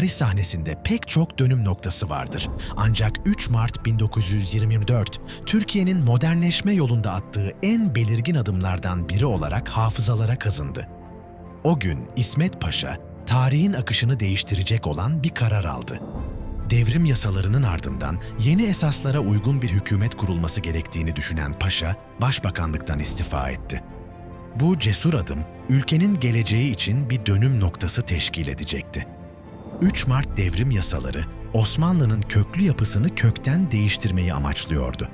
tarih sahnesinde pek çok dönüm noktası vardır. Ancak 3 Mart 1924, Türkiye'nin modernleşme yolunda attığı en belirgin adımlardan biri olarak hafızalara kazındı. O gün İsmet Paşa, tarihin akışını değiştirecek olan bir karar aldı. Devrim yasalarının ardından yeni esaslara uygun bir hükümet kurulması gerektiğini düşünen Paşa, başbakanlıktan istifa etti. Bu cesur adım, ülkenin geleceği için bir dönüm noktası teşkil edecekti. 3 Mart devrim yasaları, Osmanlı'nın köklü yapısını kökten değiştirmeyi amaçlıyordu.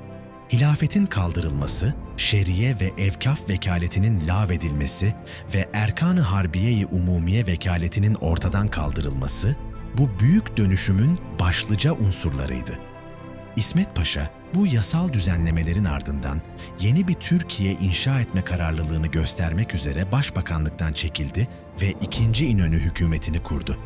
Hilafetin kaldırılması, şeriye ve evkaf vekaletinin lağvedilmesi ve Erkan-ı Harbiye-i Umumiye vekaletinin ortadan kaldırılması, bu büyük dönüşümün başlıca unsurlarıydı. İsmet Paşa bu yasal düzenlemelerin ardından yeni bir Türkiye inşa etme kararlılığını göstermek üzere başbakanlıktan çekildi ve 2. İnönü hükümetini kurdu.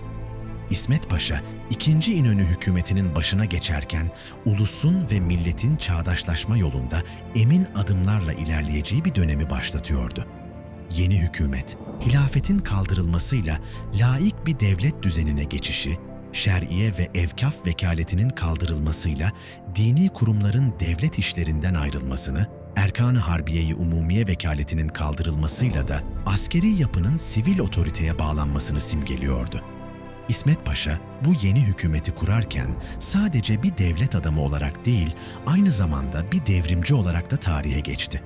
İsmet Paşa, 2. İnönü hükümetinin başına geçerken ulusun ve milletin çağdaşlaşma yolunda emin adımlarla ilerleyeceği bir dönemi başlatıyordu. Yeni hükümet, hilafetin kaldırılmasıyla laik bir devlet düzenine geçişi, şer'iye ve evkaf vekaletinin kaldırılmasıyla dini kurumların devlet işlerinden ayrılmasını, Erkan-ı Harbiye-i Umumiye vekaletinin kaldırılmasıyla da askeri yapının sivil otoriteye bağlanmasını simgeliyordu. İsmet Paşa bu yeni hükümeti kurarken sadece bir devlet adamı olarak değil, aynı zamanda bir devrimci olarak da tarihe geçti.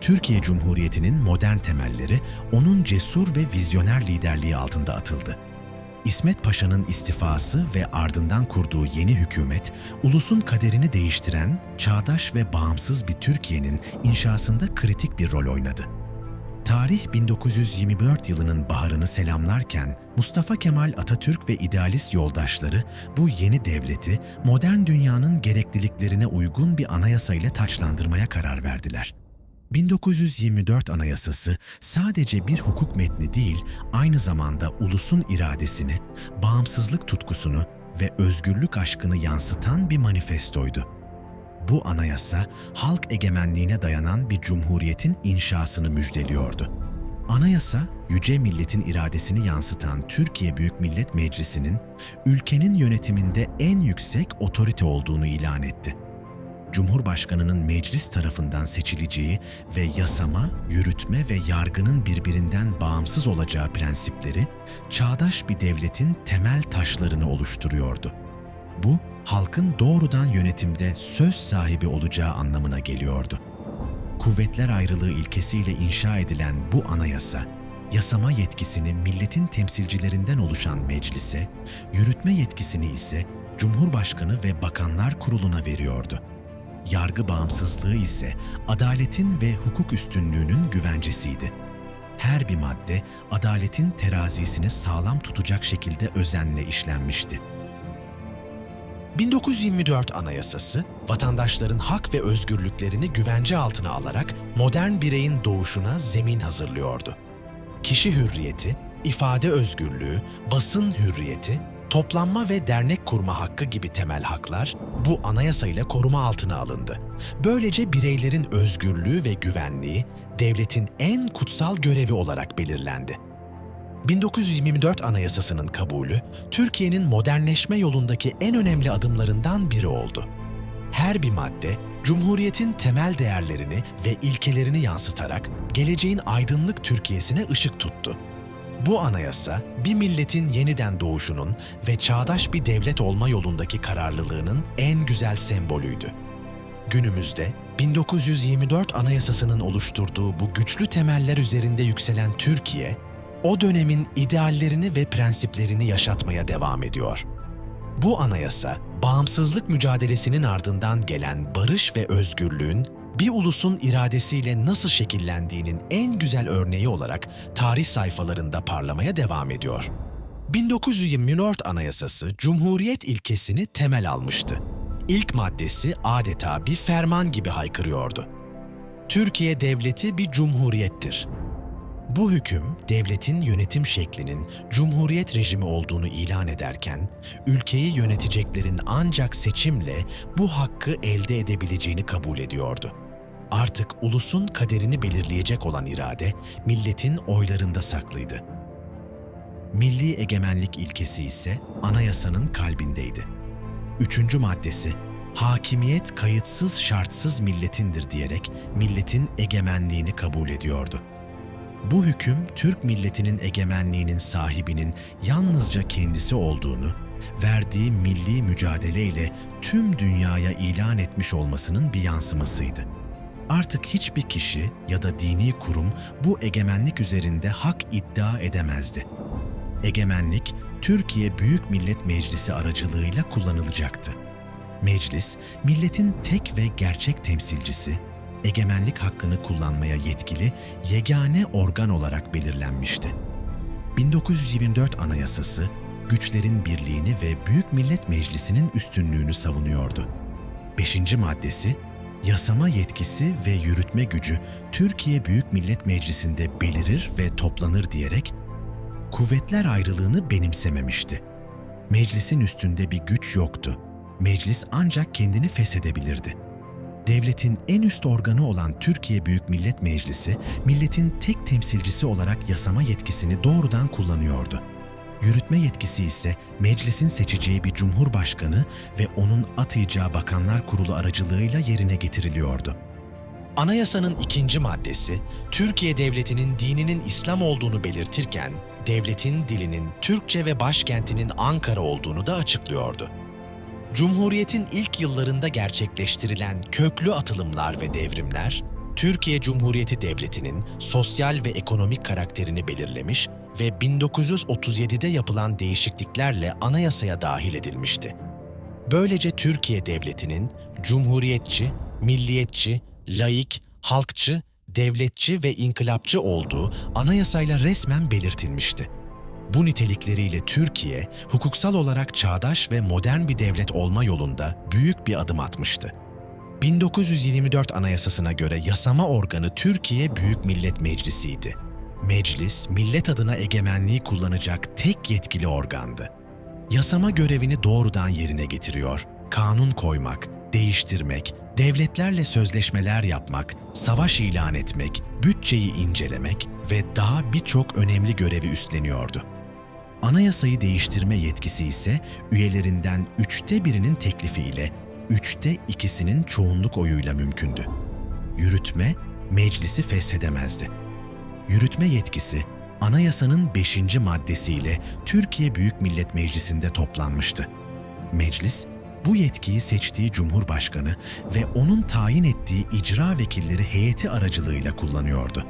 Türkiye Cumhuriyeti'nin modern temelleri onun cesur ve vizyoner liderliği altında atıldı. İsmet Paşa'nın istifası ve ardından kurduğu yeni hükümet, ulusun kaderini değiştiren, çağdaş ve bağımsız bir Türkiye'nin inşasında kritik bir rol oynadı. Tarih 1924 yılının baharını selamlarken Mustafa Kemal Atatürk ve idealist yoldaşları bu yeni devleti modern dünyanın gerekliliklerine uygun bir anayasa ile taçlandırmaya karar verdiler. 1924 Anayasası sadece bir hukuk metni değil, aynı zamanda ulusun iradesini, bağımsızlık tutkusunu ve özgürlük aşkını yansıtan bir manifestoydu. Bu anayasa halk egemenliğine dayanan bir cumhuriyetin inşasını müjdeliyordu. Anayasa, yüce milletin iradesini yansıtan Türkiye Büyük Millet Meclisi'nin ülkenin yönetiminde en yüksek otorite olduğunu ilan etti. Cumhurbaşkanının meclis tarafından seçileceği ve yasama, yürütme ve yargının birbirinden bağımsız olacağı prensipleri çağdaş bir devletin temel taşlarını oluşturuyordu. Bu, halkın doğrudan yönetimde söz sahibi olacağı anlamına geliyordu. Kuvvetler ayrılığı ilkesiyle inşa edilen bu anayasa, yasama yetkisini milletin temsilcilerinden oluşan meclise, yürütme yetkisini ise Cumhurbaşkanı ve Bakanlar Kurulu'na veriyordu. Yargı bağımsızlığı ise adaletin ve hukuk üstünlüğünün güvencesiydi. Her bir madde adaletin terazisini sağlam tutacak şekilde özenle işlenmişti. 1924 Anayasası, vatandaşların hak ve özgürlüklerini güvence altına alarak modern bireyin doğuşuna zemin hazırlıyordu. Kişi hürriyeti, ifade özgürlüğü, basın hürriyeti, toplanma ve dernek kurma hakkı gibi temel haklar bu anayasa ile koruma altına alındı. Böylece bireylerin özgürlüğü ve güvenliği devletin en kutsal görevi olarak belirlendi. 1924 Anayasası'nın kabulü, Türkiye'nin modernleşme yolundaki en önemli adımlarından biri oldu. Her bir madde, Cumhuriyet'in temel değerlerini ve ilkelerini yansıtarak geleceğin aydınlık Türkiye'sine ışık tuttu. Bu anayasa, bir milletin yeniden doğuşunun ve çağdaş bir devlet olma yolundaki kararlılığının en güzel sembolüydü. Günümüzde 1924 Anayasası'nın oluşturduğu bu güçlü temeller üzerinde yükselen Türkiye, o dönemin ideallerini ve prensiplerini yaşatmaya devam ediyor. Bu anayasa, bağımsızlık mücadelesinin ardından gelen barış ve özgürlüğün bir ulusun iradesiyle nasıl şekillendiğinin en güzel örneği olarak tarih sayfalarında parlamaya devam ediyor. 1924 Anayasası Cumhuriyet ilkesini temel almıştı. İlk maddesi adeta bir ferman gibi haykırıyordu. Türkiye devleti bir cumhuriyettir. Bu hüküm, devletin yönetim şeklinin cumhuriyet rejimi olduğunu ilan ederken, ülkeyi yöneteceklerin ancak seçimle bu hakkı elde edebileceğini kabul ediyordu. Artık ulusun kaderini belirleyecek olan irade, milletin oylarında saklıydı. Milli egemenlik ilkesi ise anayasanın kalbindeydi. Üçüncü maddesi, hakimiyet kayıtsız şartsız milletindir diyerek milletin egemenliğini kabul ediyordu. Bu hüküm Türk milletinin egemenliğinin sahibinin yalnızca kendisi olduğunu, verdiği milli mücadeleyle tüm dünyaya ilan etmiş olmasının bir yansımasıydı. Artık hiçbir kişi ya da dini kurum bu egemenlik üzerinde hak iddia edemezdi. Egemenlik Türkiye Büyük Millet Meclisi aracılığıyla kullanılacaktı. Meclis, milletin tek ve gerçek temsilcisi, egemenlik hakkını kullanmaya yetkili yegane organ olarak belirlenmişti. 1924 Anayasası, güçlerin birliğini ve Büyük Millet Meclisi'nin üstünlüğünü savunuyordu. Beşinci maddesi, yasama yetkisi ve yürütme gücü Türkiye Büyük Millet Meclisi'nde belirir ve toplanır diyerek kuvvetler ayrılığını benimsememişti. Meclisin üstünde bir güç yoktu. Meclis ancak kendini feshedebilirdi. Devletin en üst organı olan Türkiye Büyük Millet Meclisi, milletin tek temsilcisi olarak yasama yetkisini doğrudan kullanıyordu. Yürütme yetkisi ise meclisin seçeceği bir cumhurbaşkanı ve onun atayacağı bakanlar kurulu aracılığıyla yerine getiriliyordu. Anayasanın ikinci maddesi, Türkiye Devleti'nin dininin İslam olduğunu belirtirken, devletin dilinin Türkçe ve başkentinin Ankara olduğunu da açıklıyordu. Cumhuriyetin ilk yıllarında gerçekleştirilen köklü atılımlar ve devrimler, Türkiye Cumhuriyeti Devleti'nin sosyal ve ekonomik karakterini belirlemiş ve 1937'de yapılan değişikliklerle anayasaya dahil edilmişti. Böylece Türkiye Devleti'nin cumhuriyetçi, milliyetçi, laik, halkçı, devletçi ve inkılapçı olduğu anayasayla resmen belirtilmişti. Bu nitelikleriyle Türkiye, hukuksal olarak çağdaş ve modern bir devlet olma yolunda büyük bir adım atmıştı. 1924 Anayasasına göre yasama organı Türkiye Büyük Millet Meclisi'ydi. Meclis, millet adına egemenliği kullanacak tek yetkili organdı. Yasama görevini doğrudan yerine getiriyor, kanun koymak, değiştirmek, devletlerle sözleşmeler yapmak, savaş ilan etmek, bütçeyi incelemek ve daha birçok önemli görevi üstleniyordu. Anayasayı değiştirme yetkisi ise üyelerinden üçte birinin teklifiyle, üçte ikisinin çoğunluk oyuyla mümkündü. Yürütme, meclisi feshedemezdi. Yürütme yetkisi, anayasanın 5. maddesiyle Türkiye Büyük Millet Meclisi'nde toplanmıştı. Meclis, bu yetkiyi seçtiği Cumhurbaşkanı ve onun tayin ettiği icra vekilleri heyeti aracılığıyla kullanıyordu.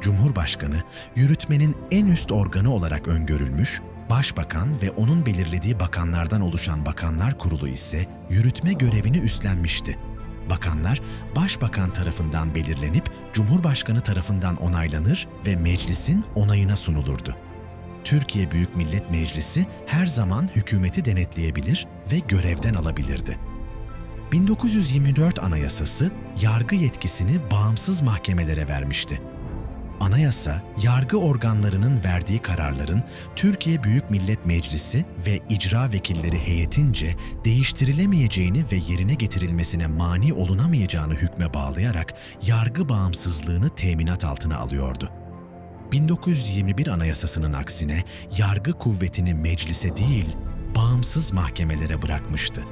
Cumhurbaşkanı, yürütmenin en üst organı olarak öngörülmüş, Başbakan ve onun belirlediği bakanlardan oluşan Bakanlar Kurulu ise yürütme görevini üstlenmişti. Bakanlar, Başbakan tarafından belirlenip Cumhurbaşkanı tarafından onaylanır ve meclisin onayına sunulurdu. Türkiye Büyük Millet Meclisi her zaman hükümeti denetleyebilir ve görevden alabilirdi. 1924 Anayasası yargı yetkisini bağımsız mahkemelere vermişti. Anayasa, yargı organlarının verdiği kararların Türkiye Büyük Millet Meclisi ve icra vekilleri heyetince değiştirilemeyeceğini ve yerine getirilmesine mani olunamayacağını hükme bağlayarak yargı bağımsızlığını teminat altına alıyordu. 1921 Anayasası'nın aksine yargı kuvvetini meclise değil, bağımsız mahkemelere bırakmıştı.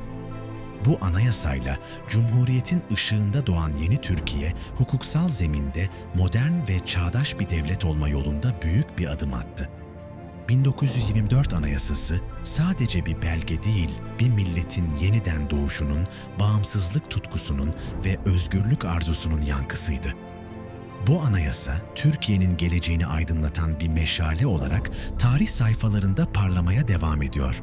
Bu anayasayla Cumhuriyet'in ışığında doğan yeni Türkiye, hukuksal zeminde modern ve çağdaş bir devlet olma yolunda büyük bir adım attı. 1924 Anayasası sadece bir belge değil, bir milletin yeniden doğuşunun, bağımsızlık tutkusunun ve özgürlük arzusunun yankısıydı. Bu anayasa, Türkiye'nin geleceğini aydınlatan bir meşale olarak tarih sayfalarında parlamaya devam ediyor.